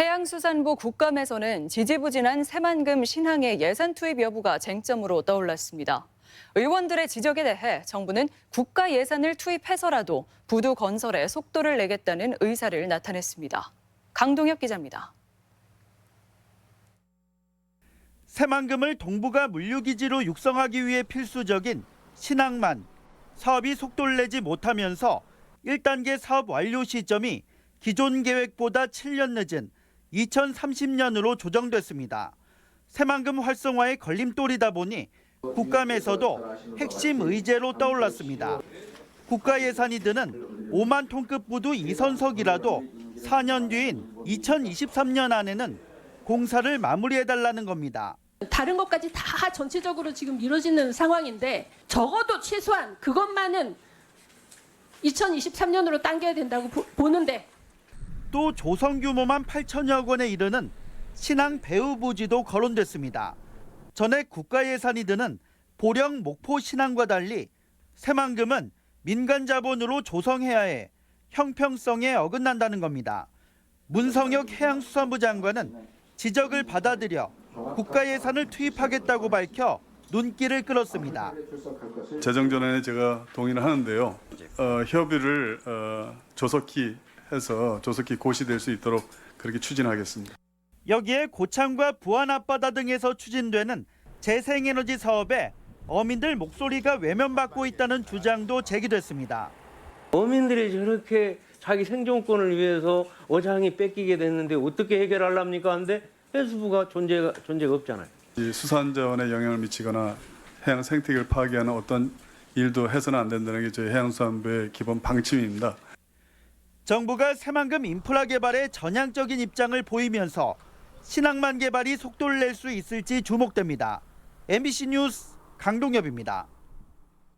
해양수산부 국감에서는 지지부진한 새만금 신항의 예산 투입 여부가 쟁점으로 떠올랐습니다. 의원들의 지적에 대해 정부는 국가 예산을 투입해서라도 부두 건설에 속도를 내겠다는 의사를 나타냈습니다. 강동혁 기자입니다. 새만금을 동북아 물류기지로 육성하기 위해 필수적인 신항만 사업이 속도를 내지 못하면서 1단계 사업 완료 시점이 기존 계획보다 7년 늦은 2030년으로 조정됐습니다. 새만금 활성화의 걸림돌이다 보니 국감에서도 핵심 의제로 떠올랐습니다. 국가 예산이 드는 5만 톤급 부두 이선석이라도 4년 뒤인 2023년 안에는 공사를 마무리해달라는 겁니다. 다른 것까지 다 전체적으로 지금 이루어지는 상황인데 적어도 최소한 그것만은 2023년으로 당겨야 된다고 보, 보는데 또 조성 규모만 8천여 원에 이르는 신항 배후 부지도 거론됐습니다. 전액 국가 예산이 드는 보령 목포 신항과 달리 새만금은 민간 자본으로 조성해야 해 형평성에 어긋난다는 겁니다. 문성혁 해양수산부 장관은 지적을 받아들여 국가 예산을 투입하겠다고 밝혀 눈길을 끌었습니다. 재정 전환에 제가 동의를 하는데요. 어, 협의를 어, 조속히 해서 조속히 고시될 수 있도록 그렇게 추진하겠습니다. 여기에 고창과 부안 앞바다 등에서 추진되는 재생에너지 사업에 어민들 목소리가 외면받고 있다는 주장도 제기됐습니다. 어민들이 저렇게 자기 생존권을 위해서 어장이 뺏기게 됐는데 어떻게 해결하랍니까? 한데 해수부가 존재가 존재가 없잖아요. 이 수산 자원에 영향을 미치거나 해양 생태계를 파괴하는 어떤 일도 해서는 안 된다는 게 저희 해양수산부의 기본 방침입니다. 정부가 새만금 인프라 개발에 전향적인 입장을 보이면서 신항만 개발이 속도를 낼 수 있을지 주목됩니다. MBC 뉴스 강동엽입니다.